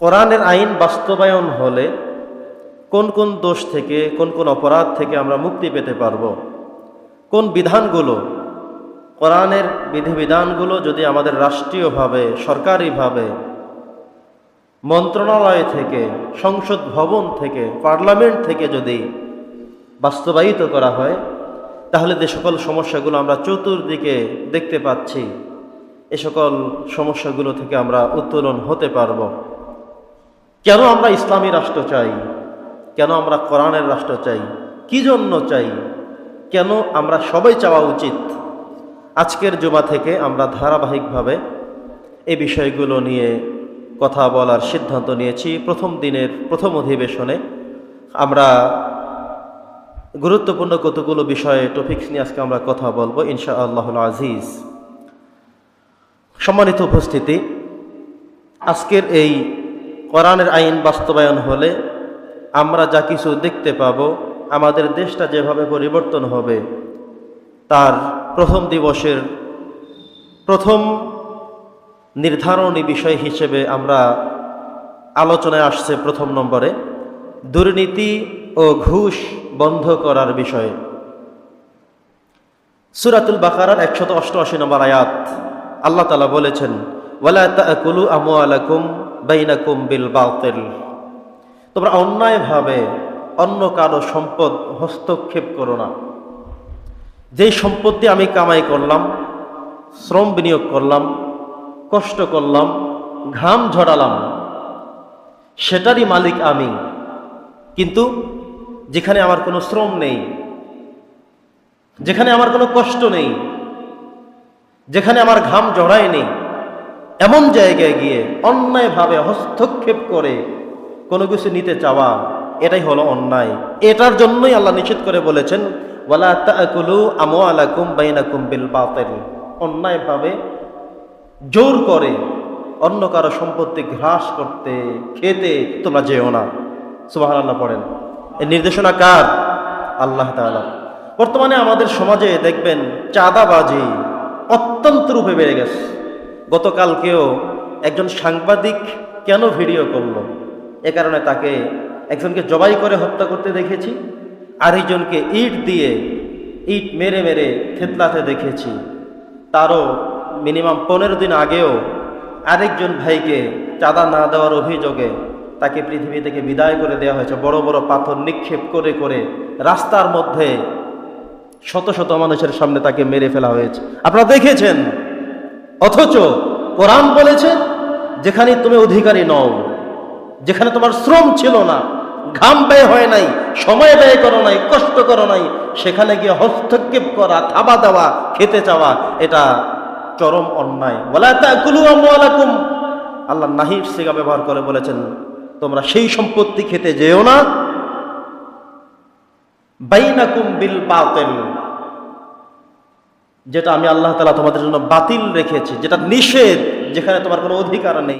কোরআনের আইন বাস্তবায়ন হলে কোন কোন দোষ থেকে, কোন কোন অপরাধ থেকে আমরা মুক্তি পেতে পারব? কোন বিধানগুলো? কোরআনের বিধিবিধানগুলো যদি আমাদের রাষ্ট্রীয়ভাবে, সরকারিভাবে, মন্ত্রণালয় থেকে, সংসদ ভবন থেকে, পার্লামেন্ট থেকে যদি বাস্তবায়িত করা হয়, তাহলে যে সকল সমস্যাগুলো আমরা চতুর্দিকে দেখতে পাচ্ছি, এ সকল সমস্যাগুলো থেকে আমরা উত্তোলন হতে পারব। কেন আমরা ইসলামী রাষ্ট্র চাই? কেন আমরা কোরআনের রাষ্ট্র চাই? কি জন্য চাই? কেন আমরা সবাই চাওয়া উচিত? আজকের জমা থেকে আমরা ধারাবাহিকভাবে এই বিষয়গুলো নিয়ে কথা বলার সিদ্ধান্ত নিয়েছি। প্রথম দিনের, প্রথম অধিবেশনে আমরা গুরুত্বপূর্ণ কতগুলো বিষয়ে টপিক্স নিয়ে আজকে আমরা কথা বলব ইনশা আল্লাহুল আজিজ। সম্মানিত উপস্থিতি, আজকের এই কোরআনের আইন বাস্তবায়ন হলে আমরা যা কিছু দেখতে পাবো, আমাদের দেশটা যেভাবে পরিবর্তন হবে, তার প্রথম দিবসের প্রথম নির্ধারণী বিষয় হিসেবে আমরা আলোচনায় আসছে প্রথম নম্বরে, দুর্নীতি ও ঘুষ বন্ধ করার বিষয়ে। সুরাতুল বাকারার একশত অষ্টআশি নম্বর আয়াত, আল্লাহ তালা বলেছেন, ওয়ালা তাকুলু আমওয়ালাকুম বাইনাকুম বিল বাতিল। তোমরা অন্যায়ভাবে অন্য কারও সম্পদ হস্তক্ষেপ করো না। যেই সম্পত্তি আমি কামাই করলাম, শ্রম বিনিয়োগ করলাম, কষ্ট করলাম, ঘাম ঝরালাম, সেটারই মালিক আমি। কিন্তু যেখানে আমার কোনো শ্রম নেই, যেখানে আমার কোনো কষ্ট নেই, যেখানে আমার ঘাম জড়ায় নেই এমন জায়গায় গিয়ে অন্যায়ভাবে হস্তক্ষেপ করে কোনো কিছু নিতে চাওয়া, এটাই হলো অন্যায়। এটার জন্যই আল্লাহ নিষেধ করে বলেছেন, ওয়ালা তাকুলু অন্যায়ভাবে জোর করে অন্য কারও সম্পত্তি গ্রাস করতে, খেতে তোমরা যেও না। সুবহানাল্লাহ পড়েন। এই নির্দেশনা কার? আল্লাহ বর্তমানে আমাদের সমাজে দেখবেন চাঁদাবাজি অত্যন্ত রূপে বেড়ে গেছে। গতকালকেও একজন সাংবাদিক কেন ভিডিও করল? এ কারণে তাকে একজনকে জবাই করে হত্যা করতে দেখেছি, আরেকজনকে ইট দিয়ে ইট মেরে মেরে থেতলাতে দেখেছি। তারও মিনিমাম পনেরো দিন আগেও আরেকজন ভাইকে চাঁদা না দেওয়ার অভিযোগে তাকে পৃথিবী থেকে বিদায় করে দেওয়া হয়েছে। বড় বড় পাথর নিক্ষেপ করে করে রাস্তার মধ্যে শত শত মানুষের সামনে তাকে মেরে ফেলা হয়েছে। আপনারা দেখেছেন অথচ কোরআন বলেছে, যেখানে তুমি অধিকারী নও, যেখানে তোমার শ্রম ছিল না, ঘাম ব্যয় হয় নাই, সময় ব্যয় করো নাই, কষ্ট করো নাই, সেখানে গিয়ে হস্তক্ষেপ করা, থাবা দেওয়া, খেতে চাওয়া, এটা চরম অন্যায়। আল্লাহ নাহির সিগা ব্যবহার করে বলেছেন, তোমরা সেই সম্পত্তি খেতে যেও না। বাইনাকুম বিল বাতিল। যেটা আমি আল্লাহ তালা তোমাদের জন্য বাতিল রেখেছি, যেটা নিষেধ, যেখানে তোমার কোনো অধিকার নেই।